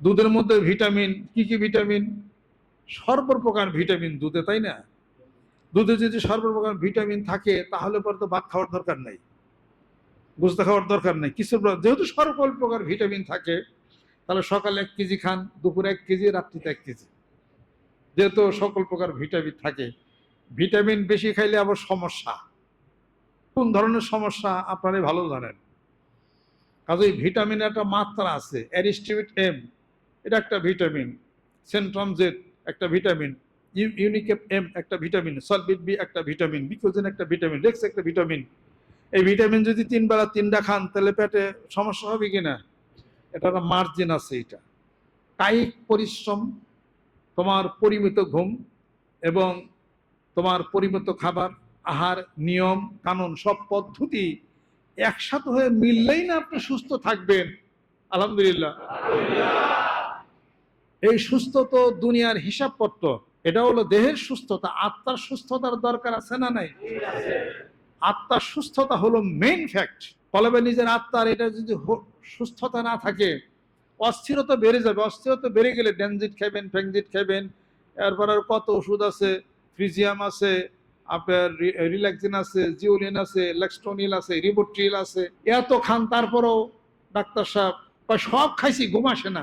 দুধের মধ্যে ভিটামিন, কি কি ভিটামিন? সর্বপ্রকার ভিটামিন দুধে, তাই না? দুধে যদি সর্বপ্রকার ভিটামিন থাকে, তাহলে পরে তো ভাত খাওয়ার দরকার নেই। বুঝতে খাওয়ার দরকার নেই। কিছু যেহেতু সকল প্রকার ভিটামিন থাকে, তাহলে সকালে এক কেজি খান, দুপুরে এক কেজি, রাত্রিতে এক কেজি। যেহেতু সকল প্রকার ভিটামিন থাকে, ভিটামিন বেশি খাইলে আবার সমস্যা। কোন ধরনের সমস্যা, আপনারাই ভালো জানেন। কাজেই ভিটামিনের একটা মাত্রা আছে অ্যারিস্টিভিট এম। এটা একটা ভিটামিন, সেন্ট্রাম জেড একটা ভিটামিন ইউনিকেপ এম একটা ভিটামিন সলবিট বি একটা ভিটামিন, বিকোজেন একটা ভিটামিন, রেক্স একটা ভিটামিন। এই ভিটামিন যদি তিন বেলা তিনটা খান, তাহলে পেটে সমস্যা হবে কিনা এটা মার্জিন আছে এটা। কায়িক পরিশ্রম, তোমার পরিমিত ঘুম এবং তোমার পরিমিত খাবার, আহার, নিয়ম, কানুন সব পদ্ধতি একসাথে হয়ে মিললেই না আপনি সুস্থ থাকবেন। আলহামদুলিল্লাহ। এই সুস্থ তো দুনিয়ার হিসাবপত্র, এটা হলো দেহের সুস্থতা, আত্মার সুস্থতার দরকার আছে না নাই? আত্মার সুস্থতা হলো মেইন ফ্যাক্ট ফলবে নিজের আত্মার, এটা যদি সুস্থতা না থাকে, অস্থিরতা বেড়ে যাবে। অস্থিরতা বেড়ে গেলে ডেনজিট খাবেন ফ্যাংজিট খাবেন এরপর আর কত ওষুধ আছে? ফ্রিজিয়াম আছে, আপনার রিল্যাক্সিন আছে, জিওলিন আছে লেক্সটোনিল আছে, রিবোট্রিল আছে, এত খান, তারপরেও ডাক্তার সাহেব সব খাইছি, ঘুম আসে না।